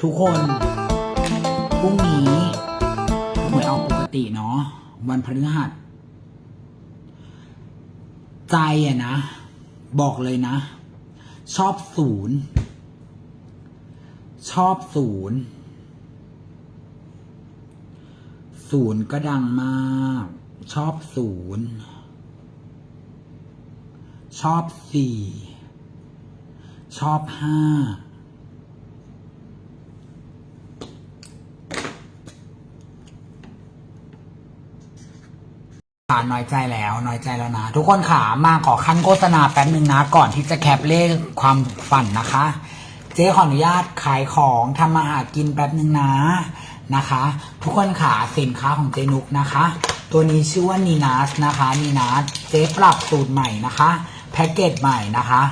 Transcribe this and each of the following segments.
ทุกคนพรุ่งนี้หวยออกปกติเนาะวันพฤหัส ใจอะนะ บอกเลยนะ ชอบศูนย์ชอบศูนย์ศูนย์ก็ดังมาก ชอบศูนย์ชอบสี่ชอบห้า ขาน้อยใจแล้วน้อยใจแล้วนะ ทุกคนขามาขอขั้นโฆษณาแป๊บหนึ่งนะก่อนที่จะแคปเลขความฝันนะคะ เจ๊ขออนุญาตขายของทำมาหากินแป๊บหนึ่งนะนะคะ ทุกคนขาสินค้าของเจนุกนะคะ ตัวนี้ชื่อว่านีนัสนะคะนีนัสเจ๊ปรับสูตรใหม่นะคะแพ็กเกจใหม่นะคะ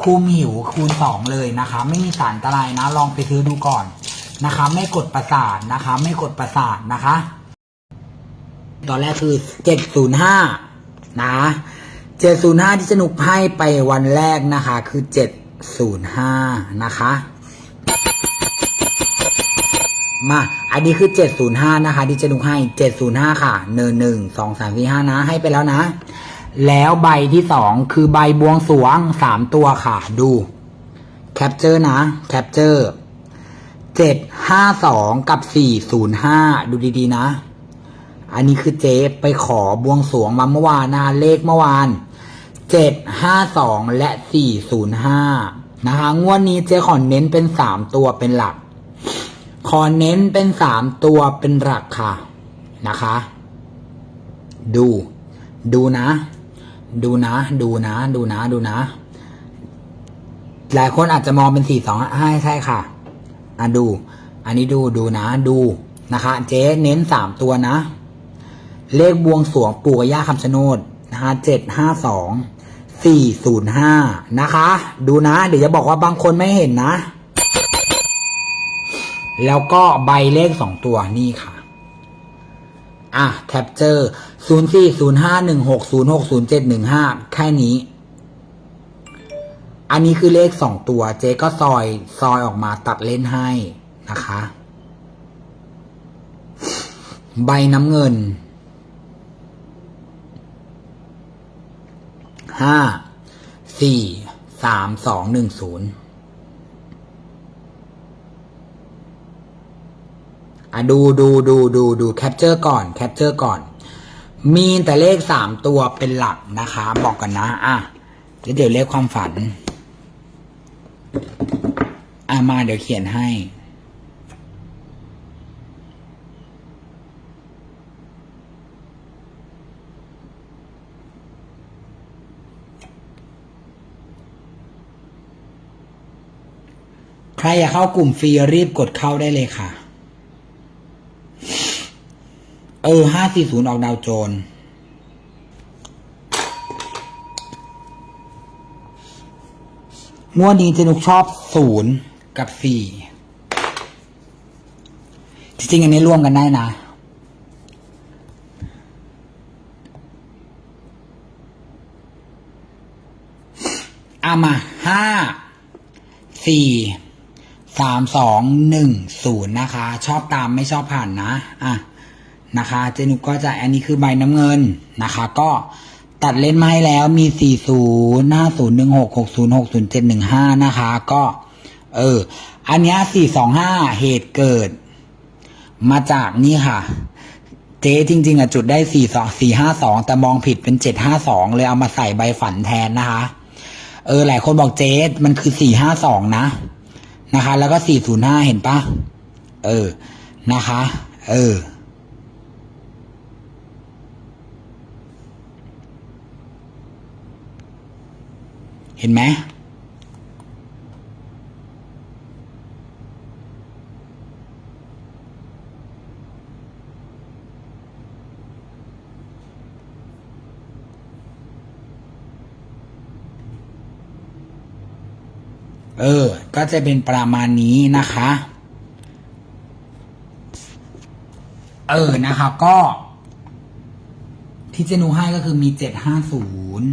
คุมหิวคูณสองเลยนะคะ ไม่มีสารอันตรายนะ ลองไปซื้อดูก่อนนะคะ ไม่กดประสาทนะคะ ไม่กดประสาทนะคะ ตอนแรกคือเจ็ดศูนย์ห้านะเจ็ดศูนย์ห้าที่สนุกให้ไปวันแรกนะคะ คือเจ็ดศูนย์ห้านะคะ มา อันนี้คือเจ็ดศูนย์ห้านะคะ ที่จะนุกให้เจ็ดศูนย์ห้าค่ะเนินหนึ่งสองสามสี่ห้านะ ให้ไปแล้วนะ แล้วใบที่สองคือใบบวงสรวงสามตัวค่ะ ดูแคปเจอร์นะแคปเจอร์เจ็ดห้าสองกับสี่ศูนย์ห้าดูดีๆนะ อันนี้คือเจ๊ไปขอบวงสรวงมาเมื่อวานนะเลขเมื่อวานเจ็ดห้าสองและสี่ศูนย์ห้านะคะงวดนี้เจ๊ขอเน้นเป็นสามตัวเป็นหลัก ขอเน้นเป็นสามตัวเป็นหลักค่ะนะคะ ดู ดูนะ ดูนะ ดูนะ ดูนะ ดูนะ หลายคนอาจจะมองเป็นสี่สองห้าใช่ค่ะอะดู อันนี้ดูดูนะ ดูนะคะ เจ๊เน้นสามตัวนะ เลขบวงสรวงปู่กับย่าคำชะโนดนะคะเจ็ดห้าสองสี่ศูนย์ห้านะคะ ดูนะ เดี๋ยวจะบอกว่าบางคนไม่เห็นนะ แล้วก็ใบเลขสองตัวนี่ค่ะอะแคปเจอร์ศูนย์สี่ศูนย์ห้าหนึ่งหกศูนย์หกศูนย์เจ็ดหนึ่งห้าแค่นี้ อันนี้คือเลขสองตัว เจ๊ก็ซอยซอยออกมาตัดเล่นให้นะคะ ใบน้ำเงิน ห้าสี่สามสองหนึ่งศูนย์อะดูดูดูดูดูแคปเจอร์ก่อนแคปเจอร์ก่อน มีแต่เลขสามตัวเป็นหลักนะคะ บอกกันนะอะแล้วเดี๋ยวเลขความฝัน อะมาเดี๋ยวเขียนให้ ใครอยากเข้ากลุ่มฟรีรีบกดเข้าได้เลยค่ะ เออห้าสี่ศูนย์ออกดาวโจนงวดนี้เจนุกชอบศูนย์กับสี่จริงๆอันนี้ร่วมกันได้นะอามาห้าสี่ สามสองหนึ่งศูนย์นะคะ ชอบตามไม่ชอบผ่านนะ อะนะคะ เจนุกก็จะอันนี้คือใบน้ำเงินนะคะ ก็ตัดเล่นมาให้แล้วมีสี่ศูนย์ห้าศูนย์หนึ่งหกหกศูนย์หกศูนย์เจ็ดหนึ่งห้านะคะ ก็ เออ อันนี้สี่สองห้าเหตุเกิด มาจากนี่ค่ะ เจ๊จริง ๆอะจุดได้สี่สองสี่ห้าสองแต่มองผิดเป็นเจ็ดห้าสองเลยเอามาใส่ใบฝันแทนนะคะ เออ หลายคนบอกเจ๊มันคือสี่ห้าสองนะ นะคะ แล้วก็สี่ศูนย์ห้าเห็นปะเออ นะคะ เออ เห็นไหม เออ ก็จะเป็นประมาณนี้นะคะ เออ นะคะก็ ที่เจนูให้ก็คือมีเจ็ดห้าศูนย์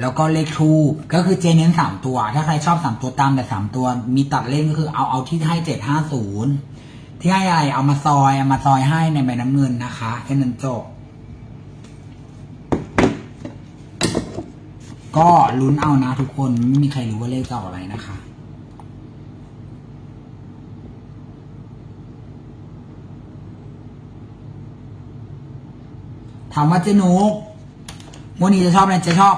แล้วก็เลขทูบก็คือเจเน้นสามตัว ถ้าใครชอบสามตัวตามแต่สามตัว มีตัดเล่นก็คือเอาเอาที่ให้เจ็ดห้าศูนย์ที่ให้อะไรเอามาซอยเอามาซอยให้ในใบน้ำเงินนะคะแค่นั้นจบ ก็ลุ้นเอานะทุกคน ไม่มีใครรู้ว่าเลขจะออกอะไรนะคะ ถามว่าเจนุกงวันนี้จะชอบอะไรจะชอบ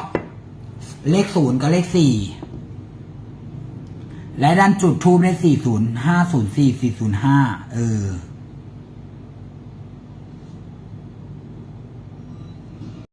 เลขศูนย์กับเลขสี่และด้านจุดทูบได้สี่ศูนย์ห้าศูนย์สี่สี่ศูนย์ห้าเออ